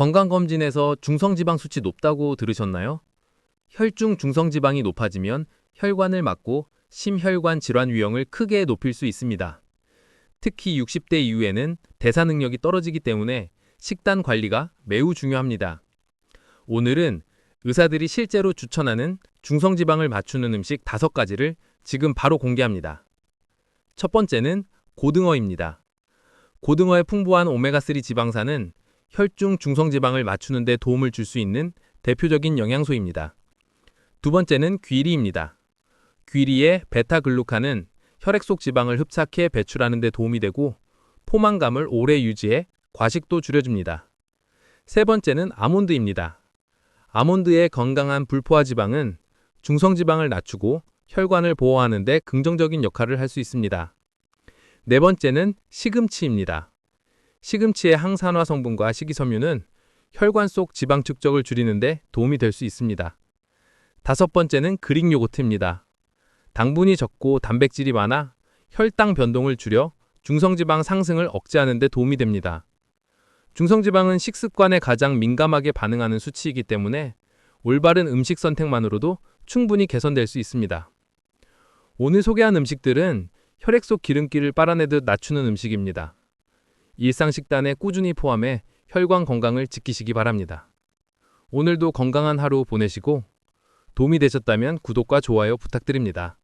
건강검진에서 중성지방 수치 높다고 들으셨나요? 혈중 중성지방이 높아지면 혈관을 막고 심혈관 질환 위험을 크게 높일 수 있습니다. 특히 60대 이후에는 대사 능력이 떨어지기 때문에 식단 관리가 매우 중요합니다. 오늘은 의사들이 실제로 추천하는 중성지방을 맞추는 음식 5가지를 지금 바로 공개합니다. 첫 번째는 고등어입니다. 고등어의 풍부한 오메가3 지방산은 혈중 중성지방을 맞추는 데 도움을 줄 수 있는 대표적인 영양소입니다. 두 번째는 귀리입니다. 귀리의 베타글루칸은 혈액 속 지방을 흡착해 배출하는 데 도움이 되고 포만감을 오래 유지해 과식도 줄여줍니다. 세 번째는 아몬드입니다. 아몬드의 건강한 불포화 지방은 중성 지방을 낮추고 혈관을 보호하는 데 긍정적인 역할을 할 수 있습니다. 네 번째는 시금치입니다. 시금치의 항산화 성분과 식이섬유는 혈관 속 지방 축적을 줄이는 데 도움이 될 수 있습니다. 다섯 번째는 그릭 요거트입니다. 당분이 적고 단백질이 많아 혈당 변동을 줄여 중성지방 상승을 억제하는 데 도움이 됩니다. 중성지방은 식습관에 가장 민감하게 반응하는 수치이기 때문에 올바른 음식 선택만으로도 충분히 개선될 수 있습니다. 오늘 소개한 음식들은 혈액 속 기름기를 빨아내듯 낮추는 음식입니다. 일상 식단에 꾸준히 포함해 혈관 건강을 지키시기 바랍니다. 오늘도 건강한 하루 보내시고 도움이 되셨다면 구독과 좋아요 부탁드립니다.